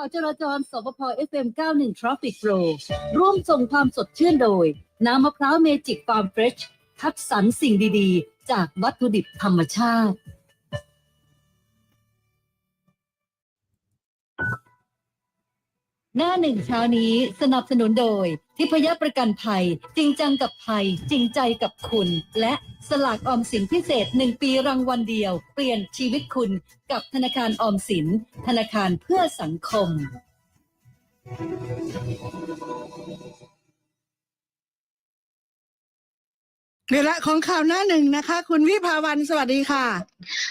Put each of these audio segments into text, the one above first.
าวจราจรสปพ FM 91 Traffic Pro ร่วมส่งความสดชื่นโดย น้ำมะพร้าวเมจิกฟาร์มเฟรชคัดสรรสิ่งดีๆ จากวัตถุดิบธรรมชาติ หน้าหนึ่งเช้านี้สนับสนุนโดย ทิพยประกันภัย จริงจังกับภัย จริงใจกับคุณ และสลากออมสินพิเศษ 1 ปีรางวัลเดียว เปลี่ยนชีวิตคุณกับธนาคารออมสิน ธนาคารเพื่อสังคม เวลาของข่าวหน้าหนึ่งนะคะ คุณวิภาวันสวัสดีค่ะ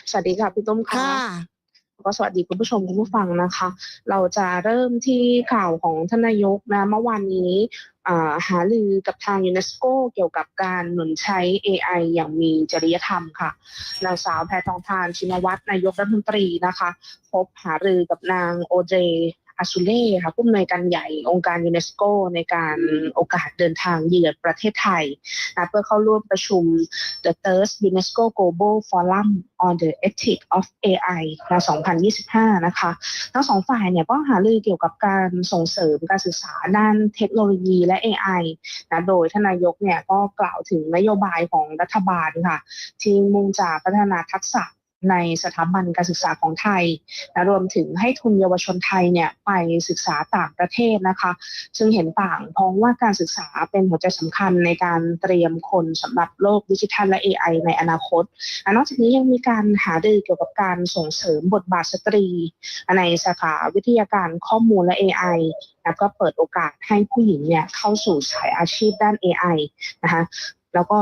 สวัสดีค่ะพี่ต้มค่ะค่ะ ก็สวัสดีคุณผู้ชมคุณผู้ฟังนะคะ เราจะเริ่มที่ข่าวของท่านนายกนะเมื่อวานนี้หาลือกับทางยูเนสโกเกี่ยวกับการหนุนใช้ AI อย่างมีจริยธรรมค่ะนางสาวแพทองทานชินวัตรนายกรัฐมนตรีนะคะ พบหารือกับนางโอเจ อาซูเล่ค่ะผู้อำนวยการใหญ่องค์การยูเนสโกในการโอกาสเดินทางเยือนประเทศไทยนะเพื่อเข้าร่วมประชุม The Third UNESCO Global Forum on the Ethics of AI ใน2025 นะคะ ทั้งสองฝ่ายเนี่ยก็หารือเกี่ยวกับการส่งเสริมการศึกษาด้านเทคโนโลยีและ AI นะโดยทนายกเนี่ยก็กล่าวถึงนโยบายของรัฐบาลค่ะที่มุ่งจะพัฒนาทักษะ ในสถาบันการศึกษาของไทยและรวมถึงให้ทุนเยาวชนไทยเนี่ยไปศึกษาต่างประเทศนะคะ ซึ่งเห็นต่างเพราะว่าการศึกษาเป็นหัวใจสำคัญในการเตรียมคนสำหรับโลกดิจิทัลและ AI ในอนาคตอนอกจากนี้ยังมีการหารือเกี่ยวกับการส่งเสริมบทบาทสตรี ในสาขาวิทยาการข้อมูลและ AI แล้วก็เปิดโอกาสให้ผู้หญิงเนี่ยเข้าสู่สายอาชีพด้าน AI นะคะ แล้วก็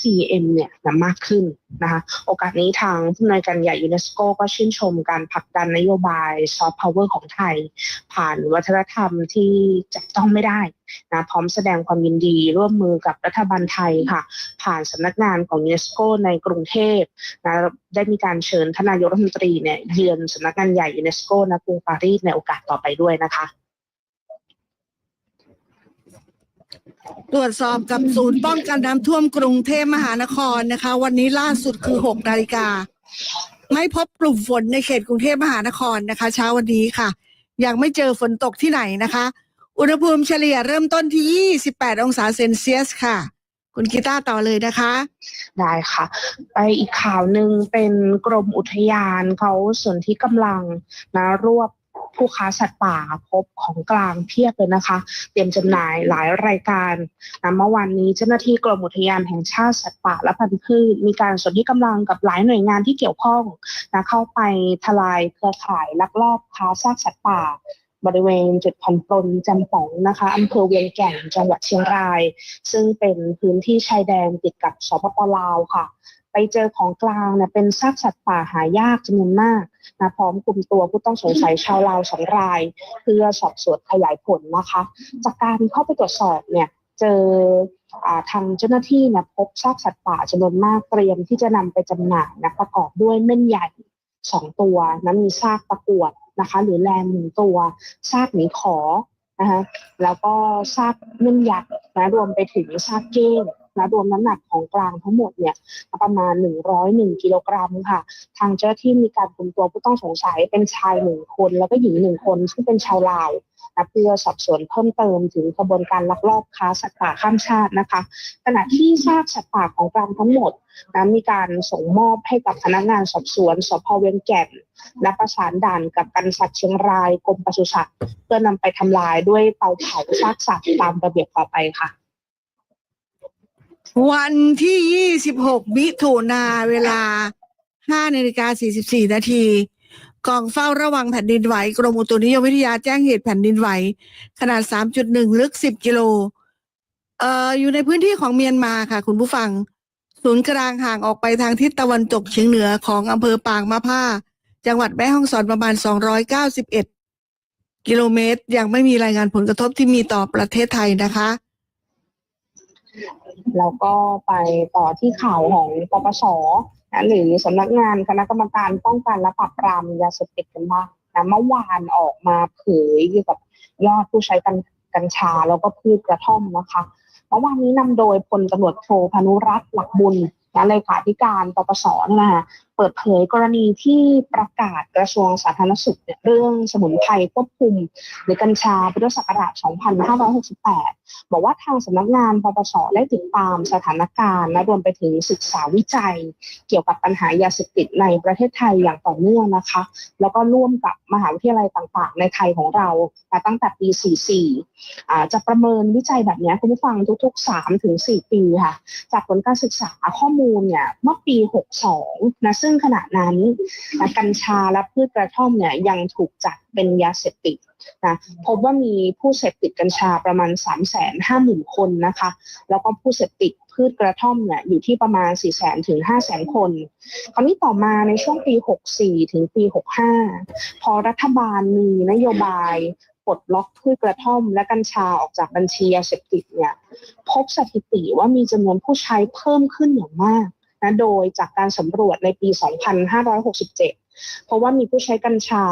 CEM เนี่ยนะมากขึ้นนะคะโอกาสนี้ทางผู้นวยการใหญ่ยูเนสโกก็ชื่นชมการผลักดันนโยบายซอฟต์พาวเวอร์ของไทย ผ่านวัฒนธรรมที่จับต้องไม่ได้นะพร้อมแสดงความยินดีร่วมมือกับรัฐบาลไทยค่ะ ผ่านสำนักงานของยูเนสโกในกรุงเทพนะได้มีการเชิญทานนายกรัฐมนตรีเนี่ยเยือนสำนักงานใหญ่ยูเนสโกณกรุงปารีสในโอกาสต่อไปด้วยนะคะ ตรวจสอบกับศูนย์ป้องกันน้ำท่วมกรุงเทพมหานครนะคะ วันนี้ล่าสุดคือ6นาฬิกาไม่พบกลุ่มฝนในเขตกรุงเทพมหานครนะคะ เช้าวันนี้ค่ะ ยังไม่เจอฝนตกที่ไหนนะคะ อุณหภูมิเฉลี่ยเริ่มต้นที่ 28 องศาเซนเซียสค่ะ คุณกีตาต่อเลยนะคะ ได้ค่ะ ไปอีกข่าวหนึ่งเป็นกรมอุทยานเขาส่วนที่กำลังนะรวบ ผู้ค้าสัตว์ป่าพบของกลางเพียบเลยนะคะ เตรียมจำหน่ายหลายรายการนะเมื่อวานนี้เจ้าหน้าที่กรมอุทยานแห่งชาติสัตว์ป่าและพันธุ์พืชมีการสนที่กำลังกับหลายหน่วยงานที่เกี่ยวข้องนะเข้าไปทลายเครือข่ายลักลอบค้าซากสัตว์ป่าบริเวณจุดผ่อนปลนจำปองนะคะอำเภอเวียงแก่นจังหวัดเชียงราย ซึ่งเป็นพื้นที่ชายแดนติดกับสปปลาวค่ะ ไปเจอของกลางเนี่ยเป็นซากสัตว์ป่าหายากจำนวนมากนะพร้อมกลุ่มตัวผู้ต้องสงสัยชาวลาวสองราย เพื่อสอบสวนขยายผลนะคะ จากการเข้าไปตรวจสอบเนี่ยเจอทางเจ้าหน้าที่เนี่ยพบซากสัตว์ป่าจำนวนมากเตรียมที่จะนำไปจำหน่ายนะประกอบด้วยเม่นใหญ่สองตัวนะมีซากตะกวดนะคะ หรือแลมหนึ่งตัวซากหมีขอนะคะแล้วก็ซากเม่นยักษ์นะรวมไปถึงซากเก้ง นะรวมน้ำหนักของกลางทั้งหมดเนี่ยประมาณ 101กิโลกรัมค่ะ ทางเจ้าหน้าที่มีการคุมตัวผู้ต้องสงสัยเป็นชายหนึ่งคน แล้วก็หญิงหนึ่งคนซึ่งเป็นชาวลาวนะเพื่อสอบสวนเพิ่มเติมถึงกระบวนการลักลอบค้าสัตว์ป่าข้ามชาตินะคะ ขณะที่ซากสัตว์ป่าของกลางทั้งหมดนะมีการส่งมอบให้กับพนักงานสอบสวนสพเวียงแก่นและประสานด่านกับกันสัตว์เชียงรายกรมปศุสัตว์ เพื่อนำไปทำลายด้วยเตาเผาซากสัตว์ตามระเบียบต่อไปค่ะ วันที่ 26 มิถุนาเวลา5นาฬิกา44 นาทีกองเฝ้าระวังแผ่นดินไหว กรมอุตุนิยมวิทยาแจ้งเหตุแผ่นดินไหว ขนาด 3.1 ลึก 10 กิโล เอ่อ อยู่ในพื้นที่ของเมียนมาค่ะ คุณผู้ฟัง ศูนย์กลางห่างออกไปทางทิศตะวันตกเฉียงเหนือของอำเภอปางมะผ้า จังหวัดแม่ฮ่องสอนประมาณ 291 กิโลเมตร ยังไม่มีรายงานผลกระทบที่มีต่อประเทศไทยนะคะ แล้วก็ไปต่อที่ข่าวของปปสนะหรือสำนักงานคณะกรรมการป้องกันและปราบปรามยาเสพติดกันบ้างนะเมื่อวานออกมาเผยเกี่ยวกับยอดผู้ใช้กัญกัญชาแล้วก็พืชกระท่อมนะคะเมื่อวานนี้นำโดยพลตำรวจโทพานุรัตน์หลักบุญนะเลขาธิการปปสนะคะเปิดเผยกรณีที่ประกาศกระทรวงสาธารณสุขเรื่องสมุนไพรควบคุม หรือกัญชาพุทธศักราช 2568 บอกว่าทางสำนักงานปปสได้ติดตามสถานการณ์และรวมไปถึงศึกษาวิจัย เกี่ยวกับปัญหายาเสพติดในประเทศไทยอย่างต่อเนื่องนะคะ แล้วก็ร่วมกับมหาวิทยาลัยต่างๆ ในไทยของเราต่ตั้งแต่ปี 44 จะประเมินวิจัยแบบนี้คุณผู้ฟังทุกๆ 3 ถึง 4 ปีค่ะ จากผลการศึกษาข้อมูลเนี่ยเมื่อปี 62 นะซึ่งขณะนั้นกัญชาและพืชกระท่อมเนี่ยยังถูกจัดเป็นยาเสพติด นะพบว่ามีผู้เสพติดกัญชาประมาณ 3 5 0 0 0 0 คนนะคะ แล้วก็ผู้เสพติดพืชกระท่อมเนี่ยอยู่ที่ประมาณ4 0 0 0 0ถึง5 0 0 0 0 คน คราวนี้ต่อมาในช่วงปี 64 ถึงปี 65 พอรัฐบาลมีนโยบายปลดล็อกพืชกระท่อมและกัญชาออกจากบัญชียาเสพติดเนี่ยพบสถิติว่ามีจำนวนผู้ใช้เพิ่มขึ้นอย่างมากนะโดยจากการสำรวจในปี 2567 เพราะว่ามีผู้ใช้กัญชา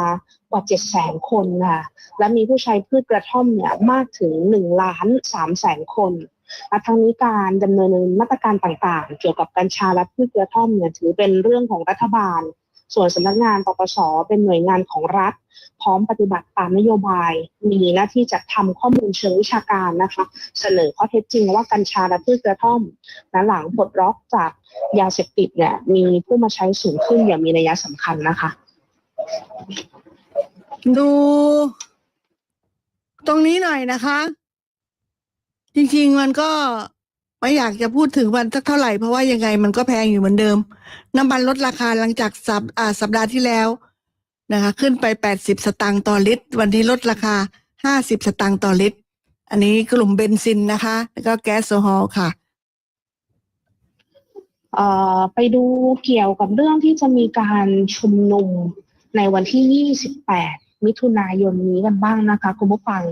กว่า 700,000 คนค่ะ และมีผู้ใช้พืชกระท่อมเนี่ยมากถึง1ล้าน3แสนคนและทั้งนี้การดำเนินมาตรการต่างๆ เกี่ยวกับกัญชาและพืชกระท่อมเนี่ยถือเป็นเรื่องของรัฐบาล ส่วนสำนักงานปปสเป็นหน่วยงานของรัฐ พร้อมปฏิบัติตามนโยบาย มีหน้าที่จัดทำข้อมูลเชิงวิชาการนะคะ เสนอข้อเท็จจริงว่ากัญชาและพืชกระท่อมนะหลังปลดล็อกจากยาเสพติดเนี่ยมีผู้มาใช้สูงขึ้นอย่างมีนัยสำคัญนะคะ ดู ตรงนี้หน่อยนะคะ จริงๆมันก็ ไม่อยากจะพูดถึงมันสักเท่าไหร่เพราะว่ายังไงมันก็แพงอยู่เหมือนเดิม น้ำมันลดราคาหลังจากสัปสัปดาห์ที่แล้วนะคะ ขึ้นไปแปดสิบสตางค์ต่อลิตร วันนี้ลดราคาห้าสิบสตางค์ต่อลิตร อันนี้กลุ่มเบนซินนะคะ แล้วก็แก๊สโซฮอล์ค่ะเอ่อไปดูเกี่ยวกับเรื่องที่จะมีการชุมนุมในวันที่ 28 มิถุนายนนี้กันบ้างนะคะคุณผู้ฟัง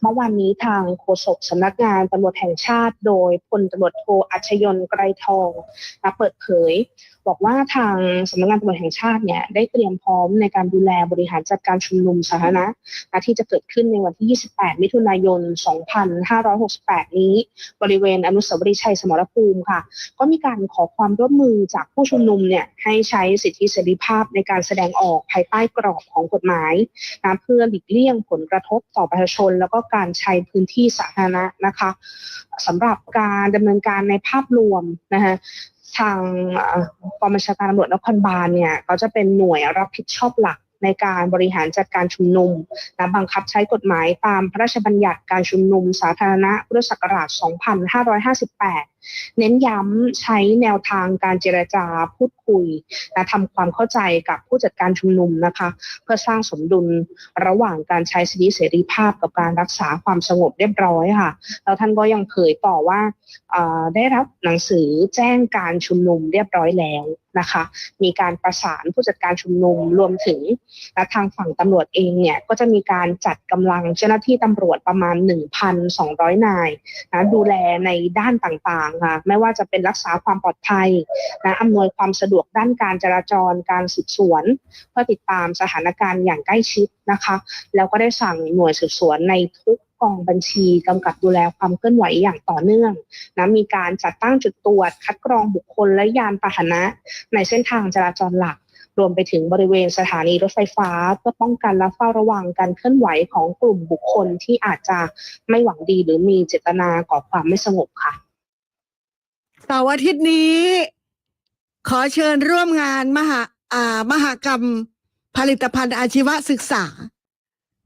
เมื่อวานนี้ทางโฆษกสำนักงานตำรวจแห่งชาติ โดยพลตำรวจโทอัชยนไกรทองนะเปิดเผย บอกว่าทางสำนักงานตำรวจแห่งชาติเนี่ยได้เตรียมพร้อมในการดูแลบริหารจัดการชุมนุมสาธารณะนะที่จะเกิดขึ้นในวันที่ 28 มิถุนายน 2568 นี้ บริเวณอนุสาวรีย์ชัยสมรภูมิค่ะ ก็มีการขอความร่วมมือจากผู้ชุมนุมเนี่ยให้ใช้สิทธิเสรีภาพในการแสดงออกภายใต้กรอบของกฎหมายนะเพื่อหลีกเลี่ยงผลกระทบต่อประชาชน แล้วก็การใช้พื้นที่สาธารณะนะคะสำหรับการดำเนินการในภาพรวมนะคะทางกองบัญชาการตำรวจนครบาลเนี่ยก็จะเป็นหน่วยรับผิดชอบหลักในการบริหารจัดการชุมนุมและบังคับใช้กฎหมายตามพระราชบัญญัติการชุมนุมสาธารณะพุทธศักราช 2558 เน้นย้ำใช้แนวทางการเจรจาพูดคุยและทำความเข้าใจกับผู้จัดการชุมนุมนะคะ เพื่อสร้างสมดุลระหว่างการใช้สิทธิเสรีภาพกับการรักษาความสงบเรียบร้อยค่ะ แล้วท่านก็ยังเผยต่อว่าได้รับหนังสือแจ้งการชุมนุมเรียบร้อยแล้วนะคะ มีการประสานผู้จัดการชุมนุมรวมถึงและทางฝั่งตำรวจเองเนี่ยก็จะมีการจัดกำลังเจ้าหน้าที่ตำรวจประมาณ 1,200 นายนะดูแลในด้านต่างๆค่ะไม่ว่าจะเป็นรักษาความปลอดภัยนะอำนวยความสะดวกด้านการจราจรการสืบสวน เพื่อติดตามสถานการณ์อย่างใกล้ชิดนะคะ แล้วก็ได้สั่งหน่วยสืบสวนในทุกกองบัญชีกำกับดูแลความเคลื่อนไหวอย่างต่อเนื่องนะมีการจัดตั้งจุดตรวจ คัดกรองบุคคลและยานพาหนะ ในเส้นทางจราจรหลัก รวมไปถึงบริเวณสถานีรถไฟฟ้า เพื่อป้องกันและเฝ้าระวังการเคลื่อนไหวของกลุ่มบุคคลที่อาจจะไม่หวังดีหรือมีเจตนาก่อความไม่สงบค่ะ เสาร์อาทิตย์นี้ ขอเชิญร่วมงานมหาอ่ามหกรรมผลิตภัณฑ์อาชีวศึกษา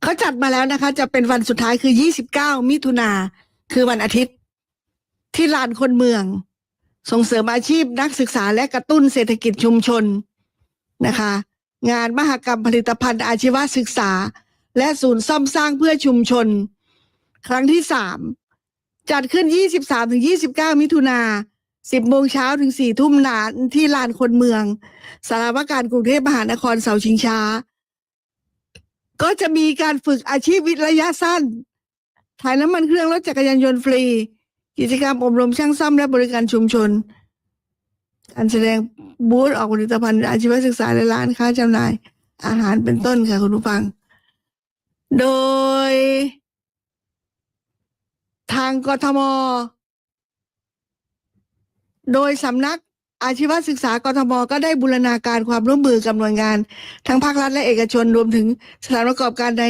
เขาจัดมาแล้วนะคะ จะเป็นวันสุดท้ายคือ 29 มิถุนาคือวันอาทิตย์ ที่ลานคนเมือง ส่งเสริมอาชีพนักศึกษาและกระตุ้นเศรษฐกิจชุมชนนะคะ งานมหกรรมผลิตภัณฑ์อาชีวศึกษา และศูนย์ซ่อมสร้างเพื่อชุมชน ครั้งที่สามจัดขึ้น 23ถึง29 มิถุนา 10โมงเช้าถึง4ทุ่มนานที่ลานคนเมือง สารวการกรุงเทพมหานครเสาชิงช้า ก็จะมีการฝึกอาชีพวิทระยะสั้น ถ่ายน้ำมันเครื่องรถจักรยานยนต์ฟรี กิจกรรมอบรมช่างซ่อมและบริการชุมชน การแสดงบูธออกผลิตภัณฑ์อาชีวศึกษาและร้านค้าจำหน่าย อาหารเป็นต้นค่ะคุณผู้ฟัง โดย ทางกทม โดยสำนักอาชีวศึกษากทมก็ได้บูรณาการความร่วมมือกับหน่วยงาน ทั้งภาครัฐและเอกชนรวมถึงสถานประกอบการใน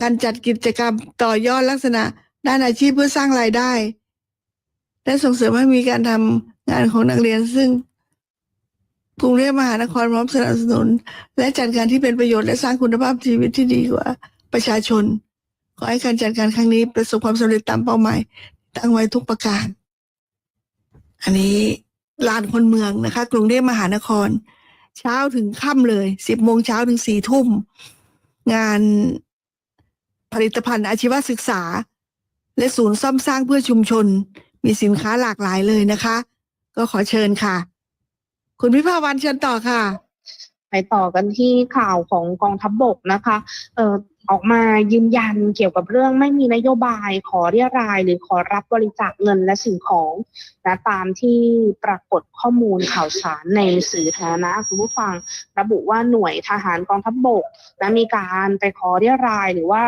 การจัดกิจกรรมต่อยอดลักษณะ ด้านอาชีพเพื่อสร้างรายได้ และส่งเสริมให้มีการทำงานของนักเรียนซึ่งกรุงเทพมหานครพร้อมสนับสนุน และจัดการที่เป็นประโยชน์และสร้างคุณภาพชีวิตที่ดีกว่าประชาชน ขอให้การจัดการครั้งนี้ประสบความสำเร็จตามเป้าหมายตั้งไว้ทุกประการ อันนี้ลานคนเมืองนะคะ กรุงเทพมหานคร เช้าถึงค่ำเลยสิบโมงเช้าถึงสี่ทุ่ม งานผลิตภัณฑ์อาชีวศึกษา และศูนย์ซ่อมสร้างเพื่อชุมชน มีสินค้าหลากหลายเลยนะคะ ก็ขอเชิญค่ะ คุณพิภาวันเชิญต่อค่ะ ไปต่อกันที่ข่าวของกองทัพบบกนะคะ เอ่อ ออกมายืนยันเกี่ยวกับเรื่องไม่มีนโยบายขอเรียราย หรือขอรับบริจาคเงินและสิ่งของนะตามที่ปรากฏข้อมูลข่าวสารในสื่อสาธารณะคุณผู้ฟังระบุว่าหน่วยทหารกองทัพบบกนะมีการไปขอเรียราย หรือว่า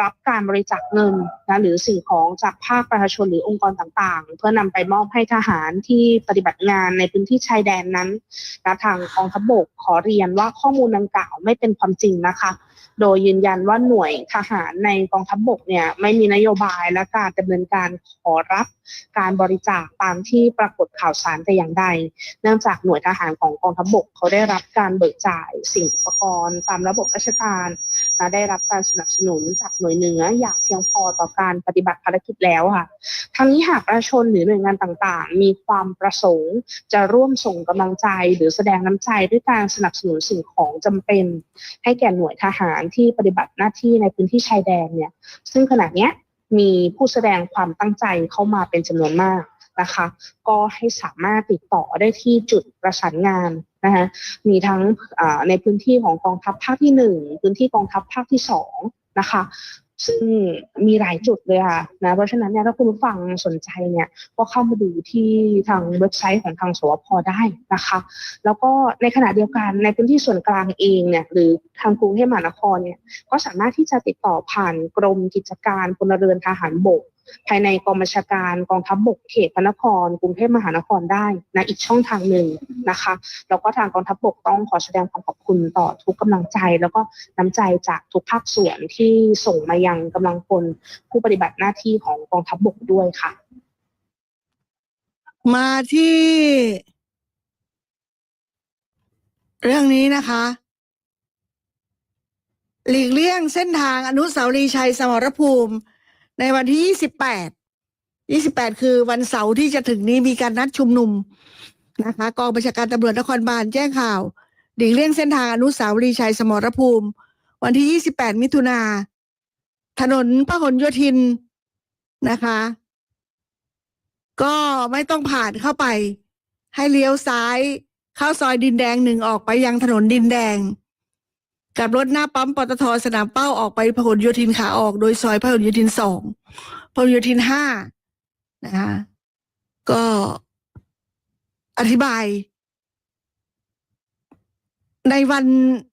รับการบริจาคเงินนะหรือสิ่งของจากภาคประชาชนหรือองค์กรต่างๆ เพื่อนำไปมอบให้ทหารที่ปฏิบัติงานในพื้นที่ชายแดนนั้นนะทางกองทัพบกขอเรียนว่าข้อมูลดังกล่าวไม่เป็นความจริงนะคะ โดยยืนยันว่าหน่วยทหารในกองทัพบกเนี่ยไม่มีนโยบายและการดำเนินการขอรับการบริจาคตามที่ปรากฏข่าวสารแต่อย่างใด เนื่องจากหน่วยทหารของกองทัพบกเขาได้รับการเบิกจ่ายสิ่งอุปกรณ์ ตามระบบราชการ นะได้รับการสนับสนุนจากหน่วยเหนืออย่างเพียงพอต่อการปฏิบัติภารกิจแล้วค่ะ ทั้งนี้หากประชาชนหรือหน่วยงานต่างๆ มีความประสงค์จะร่วมส่งกำลังใจหรือแสดงน้ำใจด้วยการสนับสนุนสิ่งของจำเป็น ให้แก่หน่วยทหารที่ปฏิบัติหน้าที่ในพื้นที่ชายแดนเนี่ย ซึ่งขณะเนี้ยมีผู้แสดงความตั้งใจเข้ามาเป็นจำนวนมากนะคะ ก็ให้สามารถติดต่อได้ที่จุดประสานงาน นะคะมีทั้งในพื้นที่ของกองทัพภาคที่หนึ่งพื้นที่กองทัพภาคที่สองนะคะซึ่งมีหลายจุดเลยค่ะนะเพราะฉะนั้นเนี่ยถ้าคุณผู้ฟังสนใจเนี่ยก็เข้ามาดูที่ทางเว็บไซต์ของทางสวพได้นะคะ แล้วก็ในขณะเดียวกันในพื้นที่ส่วนกลางเองเนี่ยหรือทางกรุงเทพมหานครเนี่ยก็สามารถที่จะติดต่อผ่านกรมกิจการพลเรือนทหารบก ภายในกองบัญชาการกองทัพบกเขตพระนครกรุงเทพมหานครได้นะอีกช่องทางหนึ่งนะคะแล้วก็ทางกองทัพบกต้องขอแสดงความขอบคุณต่อทุกกำลังใจ แล้วก็น้ำใจจากทุกภาคส่วนที่ส่งมายังกำลังพลผู้ปฏิบัติหน้าที่ของกองทัพบกด้วยค่ะ มาที่ เรื่องนี้นะคะหลีกเลี่ยงเส้นทางอนุสาวรีย์ชัยสมรภูมิ ในวันที่28 28คือวันเสาร์ที่จะถึงนี้มีการนัดชุมนุมนะคะกองบัญชาการตำรวจนครบาลแจ้งข่าวหลีเลี่ยงเส้นทางอนุสาวรีย์ชัยสมรภูมิ วันที่ 28 มิถุนาถนนพหลโยธินนะคะ ก็ไม่ต้องผ่านเข้าไป ให้เลี้ยวซ้าย เข้าซอยดินแดงหนึ่งออกไปยังถนนดินแดง กลับรถหน้าปั๊มปตทสนามเป้าออกไปพหลโยธินขาออกโดยซอยพหลโยธินสองพหลโยธินห้านะคะก็อธิบาย ในวัน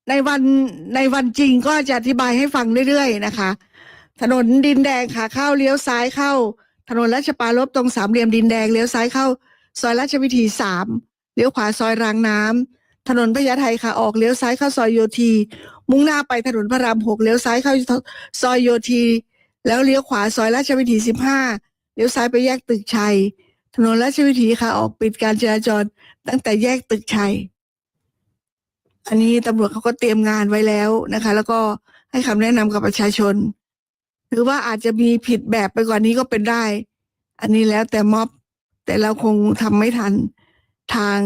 ในวันในวันจริงก็จะอธิบายให้ฟังเรื่อยๆนะคะ ถนนดินแดงขาเข้าเลี้ยวซ้ายเข้า ถนนราชปารบตรงสามเหลี่ยมดินแดงเลี้ยวซ้ายเข้า ซอยราชวิถีสามเลี้ยวขวาซอยรางน้ำ ถนนพญาไทขาออกเลี้ยวซ้ายเข้าซอยโยธี มุ่งหน้าไปถนนพระรามหกเลี้ยวซ้ายเข้าซอยโยธี แล้วเลี้ยวขวาซอยราชวิถีสิบห้าเลี้ยวซ้ายไปแยกตึกชัย ถนนราชวิถีขาออกปิดการจราจรตั้งแต่แยกตึกชัย อันนี้ตำรวจเขาก็เตรียมงานไว้แล้วนะคะ แล้วก็ให้คำแนะนำกับประชาชน หรือว่าอาจจะมีผิดแบบไปกว่านี้ก็เป็นได้ อันนี้แล้วแต่ม็อบแต่เราคงทำไม่ทันทาง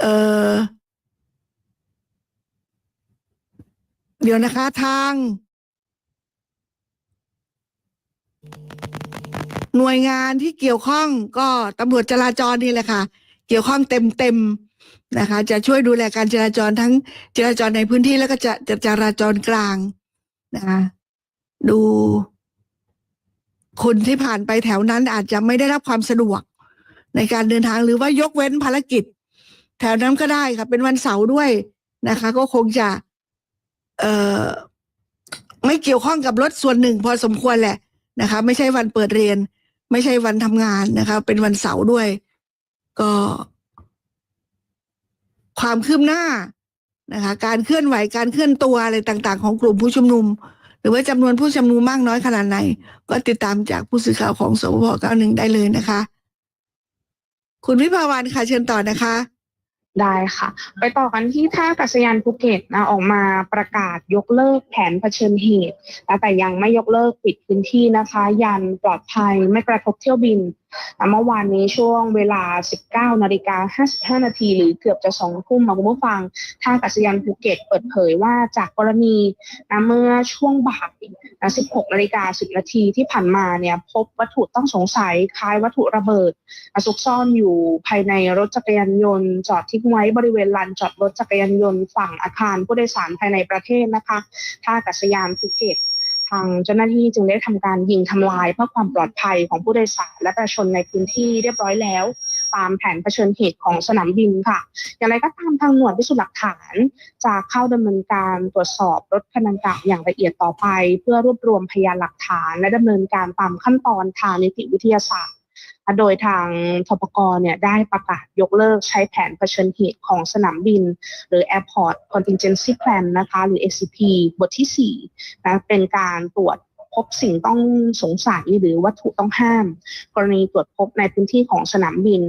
เออเดี๋ยวนะคะทาง หน่วยงานที่เกี่ยวข้องก็ตำรวจจราจรนี่แหละค่ะ เกี่ยวข้องเต็มเต็มนะคะ จะช่วยดูแลการจราจรทั้งจราจรในพื้นที่แล้วก็จะจะจราจรกลางนะคะดูคนที่ผ่านไปแถวนั้นอาจจะไม่ได้รับความสะดวกในการเดินทางหรือว่ายกเว้นภารกิจ แถวนั้นก็ได้ค่ะ เป็นวันเสาร์ด้วยนะคะ ก็คงจะ เอ่อไม่เกี่ยวข้องกับรถส่วนหนึ่ง พอสมควรแหละนะคะ ไม่ใช่วันเปิดเรียน ไม่ใช่วันทำงานนะคะ เป็นวันเสาร์ด้วย ก็ ความคืบหน้านะคะ การเคลื่อนไหวการเคลื่อนตัวอะไรต่าง ๆ ของกลุ่มผู้ชุมนุม หรือว่าจำนวนผู้ชุมนุมมากน้อยขนาดไหน ก็ติดตามจากผู้สื่อข่าวของสพ91ได้เลยนะคะ คุณวิภาวันค่ะเชิญต่อนะคะ ได้ค่ะ ไปต่อกันที่ท่าอากาศยานภูเก็ตนะออกมาประกาศยกเลิกแผนเผชิญเหตุนะแต่ยังไม่ยกเลิกปิดพื้นที่นะคะ ยันปลอดภัยไม่กระทบเที่ยวบินนะ เมื่อวานนี้ช่วงเวลา 19นาฬิกา55นาทีหรือเกือบจะ2ทุ่มมาคุณผู้ฟังท่าอากาศยานภูเก็ตเปิดเผยว่าจากกรณีนะเมื่อช่วงบ่ายนะ16นาฬิกา10นาทีที่ผ่านมาเนี่ยพบวัตถุต้องสงสัยคล้ายวัตถุระเบิดซุกซ่อนอยู่ภายในรถจักรยานยนต์ จอดทิ้งไว้บริเวณลานจอดรถจักรยานยนต์ฝั่งอาคารผู้โดยสารภายในประเทศนะคะท่าอากาศยานภูเก็ต ทางเจ้าหน้าที่จึงได้ทำการยิงทำลายเพื่อความปลอดภัยของผู้โดยสารและประชาชนในพื้นที่เรียบร้อยแล้ว ตามแผนเผชิญเหตุของสนามบินค่ะ อย่างไรก็ตามทางหน่วยพิสูจน์หลักฐาน จะเข้าดำเนินการตรวจสอบรถคันดังกล่าวอย่างละเอียดต่อไป เพื่อรวบรวมพยานหลักฐาน และดำเนินการตามขั้นตอนทางนิติวิทยาศาสตร์ โดยทางทปกเนี่ยได้ประกาศยกเลิกใช้แผนเผชิญเหตุของสนามบิน หรือ Airport Contingency Plan นะคะหรือ ACP บทที่ 4 นะเป็นการตรวจพบสิ่งต้องสงสัยหรือวัตถุต้องห้าม กรณีตรวจพบในพื้นที่ของสนามบิน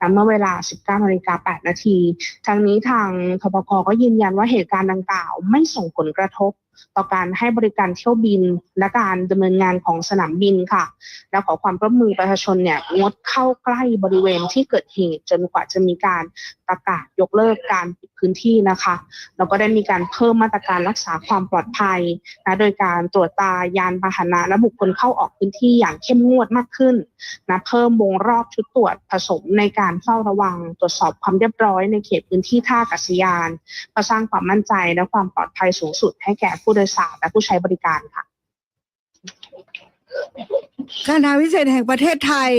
นะเมื่อเวลา 19นาฬิกา8นาที ทางนี้ทางทปกก็ยืนยันว่าเหตุการณ์ดังกล่าว ไม่ส่งผลกระทบ ต่อการให้บริการเที่ยวบิน และการดำเนินงานของสนามบินค่ะ และขอความร่วมมือประชาชนเนี่ยงดเข้าใกล้บริเวณที่เกิดเหตุจนกว่าจะมีการประกาศยกเลิกการปิดพื้นที่นะคะแล้วก็ได้มีการเพิ่มมาตรการรักษาความปลอดภัยนะโดยการตรวจตายานพาหนะและบุคคลเข้าออกพื้นที่อย่างเข้มงวดมากขึ้นนะเพิ่มวงรอบชุดตรวจผสมในการเฝ้าระวัง ตรวจสอบความเรียบร้อยในเขตพื้นที่ท่าอากาศยานเพื่อสร้างความมั่นใจและความปลอดภัยสูงสุด ให้แก่ผู้โดยสารและผู้ใช้บริการค่ะการทางพิเศษแห่งประเทศไทย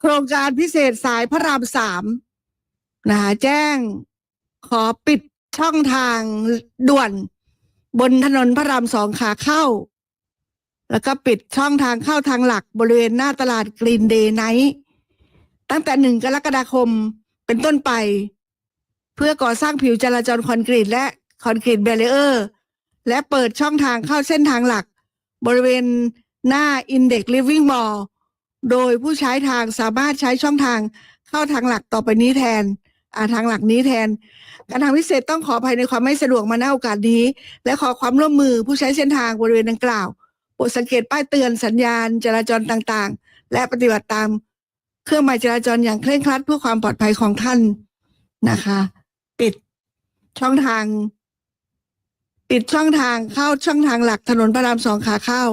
โครงการพิเศษสายพระรามสาม นะคะแจ้งขอปิดช่องทางด่วนบนถนนพระรามสองขาเข้า แล้วก็ปิดช่องทางเข้าทางหลักบริเวณหน้าตลาดกรีนเดย์ไนท์ตั้งแต่หนึ่งกรกฎาคมเป็นต้นไป เพื่อก่อสร้างผิวจราจรคอนกรีตและคอนกรีตเบรีเออร์ และเปิดช่องทางเข้าเส้นทางหลัก บริเวณหน้า Index Living Mall โดยผู้ใช้ทางสามารถใช้ช่องทางเข้าทางหลักต่อไปนี้แทน อาทางหลักนี้แทน การทางพิเศษต้องขออภัยในความไม่สะดวกมาณโอกาสนี้ และขอความร่วมมือผู้ใช้เส้นทางบริเวณดังกล่าวโปรดสังเกตป้ายเตือนสัญญาณจราจรต่างๆ และปฏิบัติตาม เครื่องหมายจราจรอย่างเคร่งครัดเพื่อความปลอดภัยของท่านนะคะ ปิดช่องทาง ปิดช่องทางเข้าช่องทางหลักถนนพระรามสองขาเข้า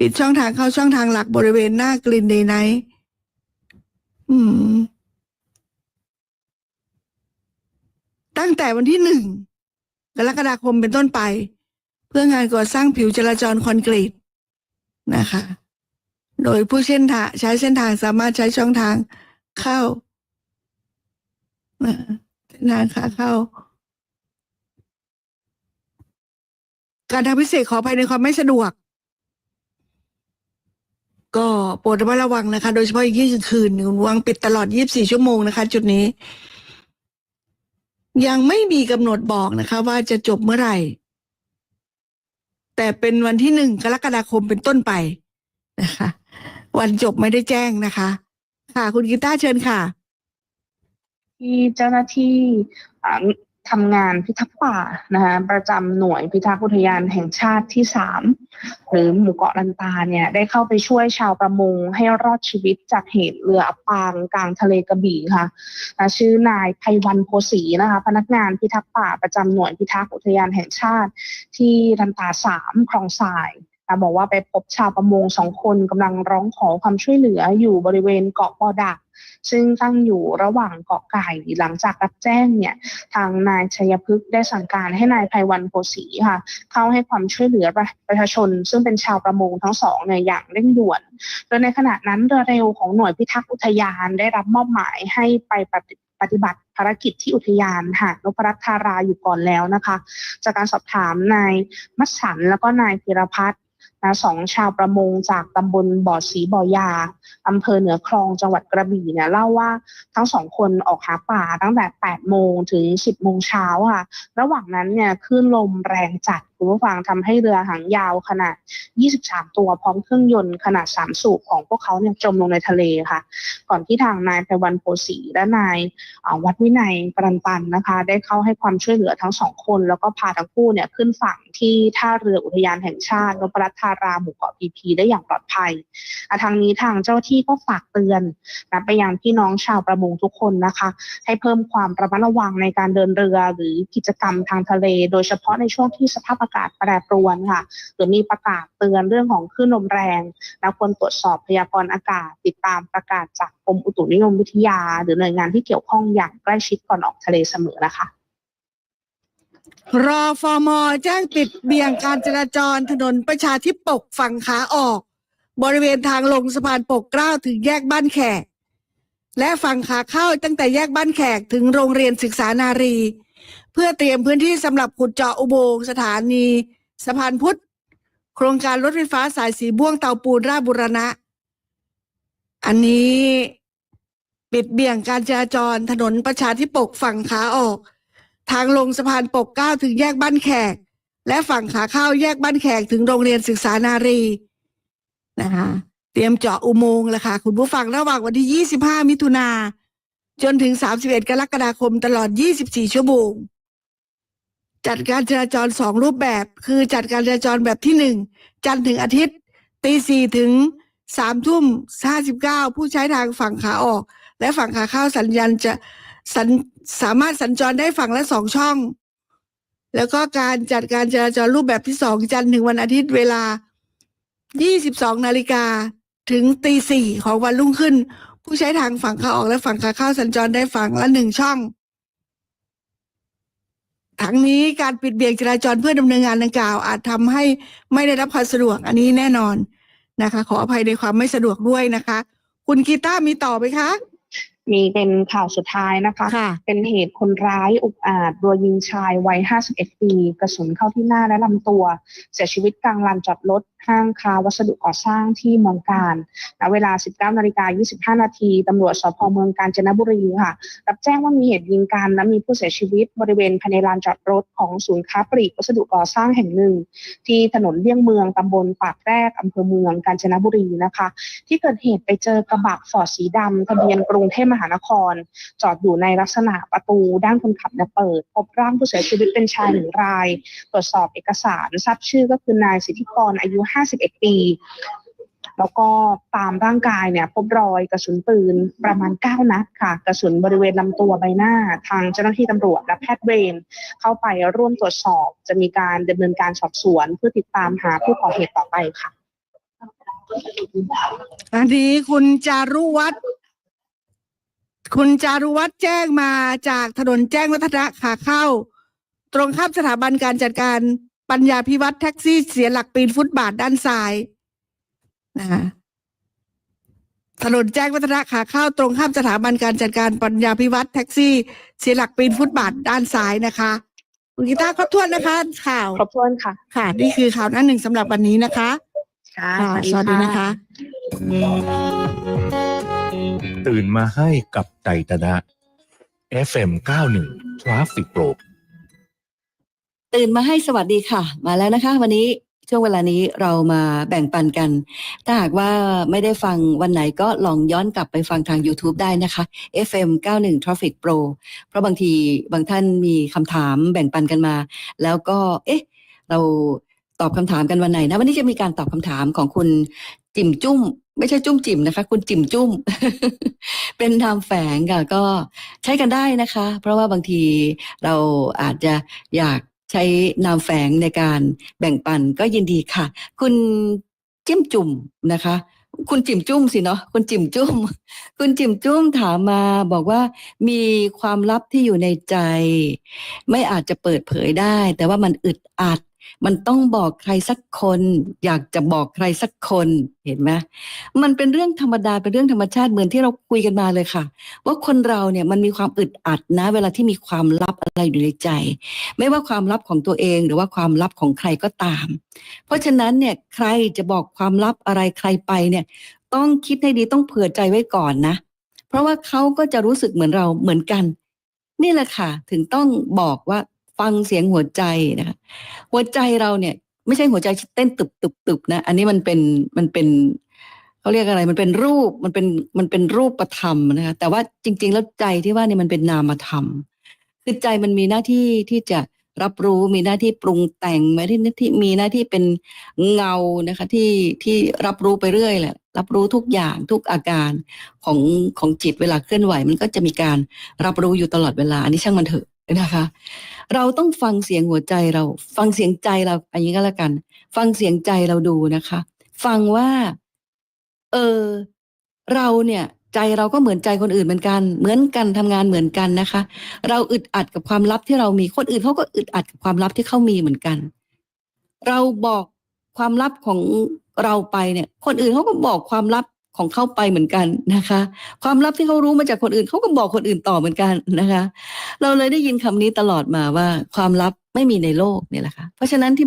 ปิดช่องทางเข้าช่องทางหลักบริเวณหน้ากลินเดย์ไนท์อืม ตั้งแต่วันที่หนึ่งกรกฎาคมเป็นต้นไป เพื่องานก่อสร้างผิวจราจรคอนกรีตนะคะ โดยผู้เส้นทางใช้เส้นทางสามารถใช้ช่องทางเข้าเส้นทางขาเข้า การทางพิเศษขอภัยในความไม่สะดวก ก็โปรดระมัดระวังนะคะ โดยเฉพาะอย่างยิ่งกลางคืนวางปิดตลอด 24 ชั่วโมงนะคะ จุดนี้ ยังไม่มีกำหนดบอกนะคะ ว่าจะจบเมื่อไหร่ แต่เป็นวันที่หนึ่งกรกฎาคมเป็นต้นไปนะคะ วันจบไม่ได้แจ้งนะคะ ค่ะ คุณกีตาร์เชิญค่ะ ที่เจ้าหน้าที่ ทำงานพิทักษ์ป่านะคะประจำหน่วยพิทักษ์อุทยานแห่งชาติที่สามหรือหมู่เกาะลันตาเนี่ยได้เข้าไปช่วยชาวประมงให้รอดชีวิตจากเหตุเรืออับปางกลางทะเลกระบี่ค่ะชื่อนายไพวันโพสีนะคะพนักงานพิทักษ์ป่าประจำหน่วยพิทักษ์อุทยานแห่งชาติ ที่ลันตาสามคลองทรายบอกว่าไปพบชาวประมงสองคนกำลังร้องขอความช่วยเหลืออยู่บริเวณเกาะปอดัก ซึ่งตั้งอยู่ระหว่างเกาะไก่หลังจากรับแจ้งเนี่ยทางนายชัยพฤกษ์ได้สั่งการให้นายไพวันโพสีค่ะ เข้าให้ความช่วยเหลือประประชาชน ซึ่งเป็นชาวประมงทั้งสองเนี่ยอย่างเร่งด่วน โดยในขณะนั้นเรือเร็วของหน่วยพิทักษ์อุทยานได้รับมอบหมายให้ไปปฏิปฏิบัติภารกิจที่อุทยานหาดนพรัตน์ธาราอยู่ก่อนแล้วนะคะ จากการสอบถามนายมัสสันแล้วก็นายธีรพัฒน์ นะสองชาวประมงจากตำบลบ่อสีบ่อยาอำเภอเหนือคลองจังหวัดกระบี่เนี่ยเล่าว่าทั้งสองคนออกหาป่าตั้งแต่8โมงถึง 10โมงเช้าค่ะ ระหว่างนั้นเนี่ยคลื่นลมแรงจัด คุณผู้ฟังทำให้เรือหางยาวขนาด 23 ตัวพร้อมเครื่องยนต์ขนาด 3 สูบของพวกเขาเนี่ยจมลงในทะเลค่ะ ก่อนที่ทางนายไพวันโพสีและนายวัดวินัยปรันปันนะคะ ได้เข้าให้ความช่วยเหลือทั้งสองคน แล้วก็พาทั้งคู่เนี่ยขึ้นฝั่งที่ท่าเรืออุทยานแห่งชาตินพรัตธาราหมู่เกาะพีพีได้อย่างปลอดภัยทางนี้ทางเจ้าหน้าที่ก็ฝากเตือนนะไปยังพี่น้องชาวประมงทุกคนนะคะ ให้เพิ่มความระมัดระวังในการเดินเรือหรือกิจกรรมทางทะเล โดยเฉพาะในช่วงที่สภาพอากาศแปรปรวนค่ะ หรือมีประกาศเตือนเรื่องของคลื่นลมแรง และควรตรวจสอบพยากรณ์อากาศ ติดตามประกาศจากกรมอุตุนิยมวิทยา หรือหน่วยงานที่เกี่ยวข้องอย่างใกล้ชิดก่อนออกทะเลเสมอนะคะรอฟอมอแจ้งปิดเบี่ยงการจราจรถนนประชาธิปกฝั่งขาออก บริเวณทางลงสะพานปกเกล้าถึงแยกบ้านแขก และฝั่งขาเข้าตั้งแต่แยกบ้านแขกถึงโรงเรียนศึกษานารี เพื่อเตรียมพื้นที่สำหรับขุดเจาะอุโมงค์สถานีสะพานพุทธ โครงการรถไฟฟ้าสายสีม่วงเตาปูนราชบุรณะ อันนี้ปิดเบี่ยงการจราจรถนนประชาธิปกฝั่งขาออก ทางลงสะพานปกเก้าถึงแยกบ้านแขก และฝั่งขาเข้าแยกบ้านแขกถึงโรงเรียนศึกษานารีนะคะเตรียมเจาะอุโมงค์แล้วค่ะ คุณผู้ฟังระหว่างวันที่ 25 มิถุนาจนถึง 31 กรกฎาคมตลอด 24 ชั่วโมง จัดการจราจรสองรูปแบบ คือจัดการจราจรแบบที่หนึ่งจันทร์ถึงอาทิตย์ตีสี่ถึงสามทุ่มห้าสิบเก้าผู้ใช้ทางฝั่งขาออก และฝั่งขาเข้าสัญญาณจะสัญสามารถสัญจรได้ฝั่งละสองช่อง แล้วก็การจัดการจราจรรูปแบบที่สองจันทร์ถึงวันอาทิตย์เวลา 22 นาฬิกาถึงตีสี่ของวันรุ่งขึ้น ผู้ใช้ทางฝั่งขาออกและฝั่งขาเข้าสัญจรได้ฝั่งละหนึ่งช่อง ทั้งนี้การปิดเบี่ยงจราจรเพื่อดำเนินงานดังกล่าว อาจทำให้ไม่ได้รับความสะดวกอันนี้แน่นอนนะคะ ขออภัยในความไม่สะดวกด้วยนะคะ คุณกีตามีต่อไหมคะ มีเป็นข่าวสุดท้ายนะคะค่ะเป็นเหตุคนร้ายอุกอาจรัวยิงชายวัย 51 ปี กระสุนเข้าที่หน้าและลำตัว เสียชีวิตกลางลานจอดรถห้างค้าวัสดุก่อสร้างที่เมืองการณเวลา 19นาฬิกา25 นาทีตำรวจสพเมืองกาญจนบุรีค่ะ รับแจ้งว่ามีเหตุยิงกันและมีผู้เสียชีวิตบริเวณภายในลานจอดรถของศูนย์ค้าปลีกวัสดุก่อสร้างแห่งหนึ่ง ที่ถนนเลี่ยงเมืองตำบลปากแรกอำเภอเมืองกาญจนบุรีนะคะ ที่เกิดเหตุไปเจอกระบะฟอร์ดสีดำทะเบียนกรุงเทพมหานคร จอดอยู่ในลักษณะประตูด้านคนขับเนี่ยเปิด พบร่างผู้เสียชีวิตเป็นชายหนึ่งราย ตรวจสอบเอกสารทราบชื่อก็คือนายสิทธิกรอายุ 51 ปีแล้วก็ตามร่างกายเนี่ยพบรอยกระสุนปืนประมาณ 9 นัดค่ะ กระสุนบริเวณลำตัวใบหน้า ทางเจ้าหน้าที่ตำรวจและแพทย์เวรเข้าไปร่วมตรวจสอบ จะมีการดำเนินการสอบสวนเพื่อติดตามหาผู้ก่อเหตุต่อไปค่ะ อันนี้คุณจารุวัฒน์ คุณจารุวัฒน์แจ้งมาจากถนนแจ้งวัฒนะขาเข้า ตรงข้ามสถาบันการจัดการปัญญาพิวัตรแท็กซี่เสียหลักปีนฟุตบาทด้านซ้ายนะคะถนนแจ้งวัฒนะขาเข้าตรงข้ามสถาบันการจัดการปัญญาพิวัตรแท็กซี่ เสียหลักปีนฟุตบาทด้านซ้ายนะคะคุณกีตาร์ครบถ้วนนะคะ ข่าวครบถ้วนค่ะ ค่ะ นี่คือข่าวหน้าหนึ่งสำหรับวันนี้นะคะค่ะค่ะสวัสดีนะคะ ตื่นมาให้กับไตรตนะ FM 91 Traffic Pro ตื่นมาให้สวัสดีค่ะ มาแล้วนะคะ วันนี้ช่วงเวลานี้เรามาแบ่งปันกัน ถ้าหากว่าไม่ได้ฟังวันไหนก็ลองย้อนกลับไปฟังทาง YouTube ได้นะคะ FM 91 Traffic Pro เพราะบางทีบางท่านมีคำถามแบ่งปันกันมา แล้วก็เอ๊ะ เรา ตอบคำถามกันวันไหนนะ วันนี้จะมีการตอบคำถามของคุณจิมจุ้ม ไม่ใช่จุ้มจิมนะคะ คุณจิมจุ้ม เป็นนามแฝงค่ะก็ใช้กันได้นะคะ เพราะว่าบางทีเราอาจจะอยากใช้นามแฝงในการแบ่งปันก็ยินดีค่ะ คุณจิ้มจุ่มนะคะ คุณจิมจุ้มสิเนาะคุณจิมจุ้ม คุณจิมจุ้มถามมาบอกว่ามีความลับที่อยู่ในใจ ไม่อาจจะเปิดเผยได้ แต่ว่ามันอึดอัด มันต้องบอกใครสักคน อยากจะบอกใครสักคนเห็นไหมมันเป็นเรื่องธรรมดาเป็นเรื่องธรรมชาติเหมือนที่เราคุยกันมาเลยค่ะ ว่าคนเราเนี่ยมันมีความอึดอัดนะ เวลาที่มีความลับอะไรอยู่ในใจ ไม่ว่าความลับของตัวเองหรือว่าความลับของใครก็ตาม เพราะฉะนั้นเนี่ยใครจะบอกความลับอะไรใครไปเนี่ย ต้องคิดให้ดีต้องเผื่อใจไว้ก่อนนะ เพราะว่าเขาก็จะรู้สึกเหมือนเราเหมือนกัน นี่แหละค่ะ ถึงต้องบอกว่า ฟังเสียงหัวใจนะคะหัวใจเราเนี่ย ไม่ใช่หัวใจเต้นตึบตึบตึบนะ อันนี้มันเป็นมันเป็นเขาเรียกอะไร มันเป็นรูปมันเป็นมันเป็นรูปประธรรมนะคะแต่ว่าจริง ๆ แล้วใจที่ว่าเนี่ยมันเป็นนามธรรมคือใจมันมีหน้าที่ที่จะรับรู้มีหน้าที่ปรุงแต่งมีหน้าที่มีหน้าที่เป็นเงานะคะ ที่ที่รับรู้ไปเรื่อยแหละรับรู้ทุกอย่างทุกอาการของของจิตเวลาเคลื่อนไหว มันก็จะมีการรับรู้อยู่ตลอดเวลาอันนี้ช่างมันเถอะ นะคะ เราต้องฟังเสียงหัวใจเรา ฟังเสียงใจเราอันนี้ก็แล้วกัน ฟังเสียงใจเราดูนะคะ ฟังว่า เออ เราเนี่ย ใจเราก็เหมือนใจคนอื่นเหมือนกัน เหมือนกันทำงานเหมือนกันนะคะ เราอึดอัดกับความลับที่เรามีคนอื่นเขาก็อึดอัดกับความลับที่เขามีเหมือนกัน เราบอกความลับของเราไปเนี่ย คนอื่นเขาก็บอกความลับ ของเขาไปเหมือนกันนะคะ ความลับที่เขารู้มาจากคนอื่นเขาก็บอกคนอื่นต่อเหมือนกันนะคะ เราเลยได้ยินคำนี้ตลอดมาว่า ความลับไม่มีในโลกเนี่ยแหละค่ะเพราะฉะนั้นที่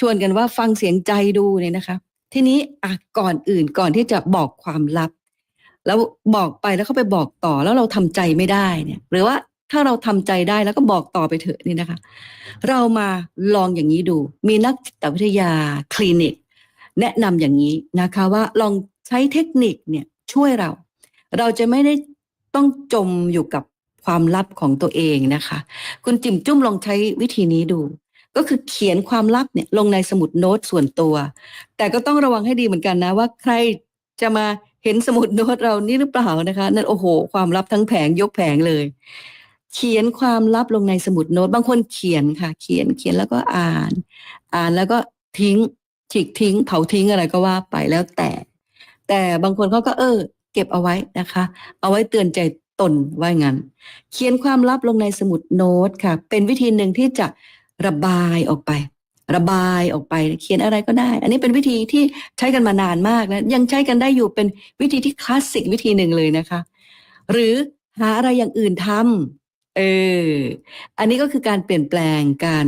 ชวนกันว่าฟังเสียงใจดูเนี่ยนะคะ ทีนี้อะก่อนอื่นก่อนที่จะบอกความลับ แล้วบอกไปแล้วเขาไปบอกต่อแล้วเราทำใจไม่ได้เนี่ย หรือว่าถ้าเราทำใจได้แล้วก็บอกต่อไปเถอะนี่นะคะ เรามาลองอย่างนี้ดู มีนักจิตวิทยาคลินิก แนะนำอย่างนี้นะคะว่าลอง ใช้เทคนิคเนี่ยช่วยเรา เราจะไม่ได้ต้องจมอยู่กับความลับของตัวเองนะคะ คุณจิมจุ้มลองใช้วิธีนี้ดู ก็คือเขียนความลับเนี่ยลงในสมุดโน้ตส่วนตัว แต่ก็ต้องระวังให้ดีเหมือนกันนะว่าใครจะมาเห็นสมุดโน้ตเรานี่หรือเปล่านะคะนั่นโอ้โห ความลับทั้งแผงยกแผงเลย เขียนความลับลงในสมุดโน้ตบางคนเขียนค่ะ เขียนเขียนแล้วก็อ่าน อ่านแล้วก็ทิ้งฉีกทิ้งเผาทิ้งอะไรก็ว่าไปแล้วแต่ แต่บางคนเขาก็เออ เก็บเอาไว้นะคะ เอาไว้เตือนใจตนว่างั้น เขียนความลับลงในสมุดโน้ตค่ะ เป็นวิธีหนึ่งที่จะระบายออกไประบายออกไปเขียนอะไรก็ได้ อันนี้เป็นวิธีที่ใช้กันมานานมากนะยังใช้กันได้อยู่เป็นวิธีที่คลาสสิกวิธีหนึ่งเลยนะคะ หรือหาอะไรอย่างอื่นทำเอออันนี้ก็คือการเปลี่ยนแปลงการ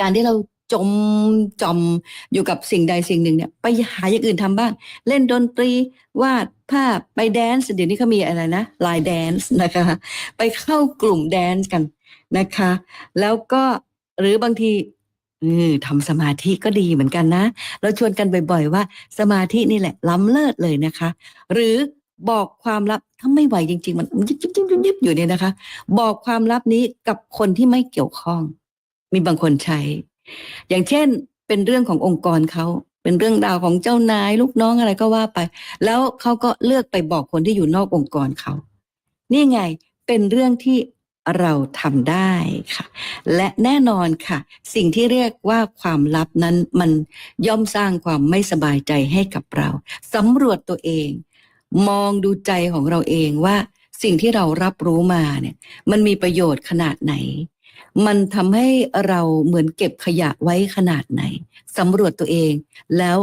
การที่เรา จมจอมอยู่กับสิ่งใดสิ่งหนึ่งเนี่ยไปหาอย่างอื่นทำบ้าง เล่นดนตรีวาดภาพไปแดนซ์เดี๋ยวนี้เขามีอะไรนะลายแดนซ์นะคะไปเข้ากลุ่มแดนซ์กันนะคะ แล้วก็หรือบางทีอทำสมาธิก็ดีเหมือนกันนะ เราชวนกันบ่อยๆว่า สมาธินี่แหละ ล้ำเลิศเลยนะคะ หรือบอกความลับถ้าไม่ไหวจริง ๆ มันยิบยิบยิบยิบยิบอยู่เนี่ยนะคะ บอกความลับนี้กับคนที่ไม่เกี่ยวข้อง มีบางคนใช้ อย่างเช่นเป็นเรื่องขององค์กรเขาเป็นเรื่องราวของเจ้านายลูกน้องอะไรก็ว่าไป แล้วเขาก็เลือกไปบอกคนที่อยู่นอกองค์กรเขานี่ไงเป็นเรื่องที่เราทำได้ค่ะ และแน่นอนค่ะ สิ่งที่เรียกว่าความลับนั้นมันย่อมสร้างความไม่สบายใจให้กับเราสำรวจตัวเอง มองดูใจของเราเองว่า สิ่งที่เรารับรู้มาเนี่ย มันมีประโยชน์ขนาดไหน มันทำให้เราเหมือนเก็บขยะไว้ขนาดไหนสำรวจตัวเอง แล้ว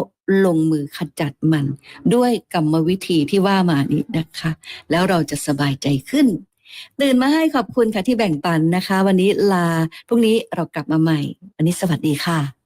ลงมือขจัดมัน ด้วยกรรมวิธีที่ว่ามานี้นะคะ แล้วเราจะสบายใจขึ้น ตื่นมาให้ขอบคุณค่ะที่แบ่งปันนะคะ วันนี้ลาพรุ่งนี้เรากลับมาใหม่ วันนี้สวัสดีค่ะ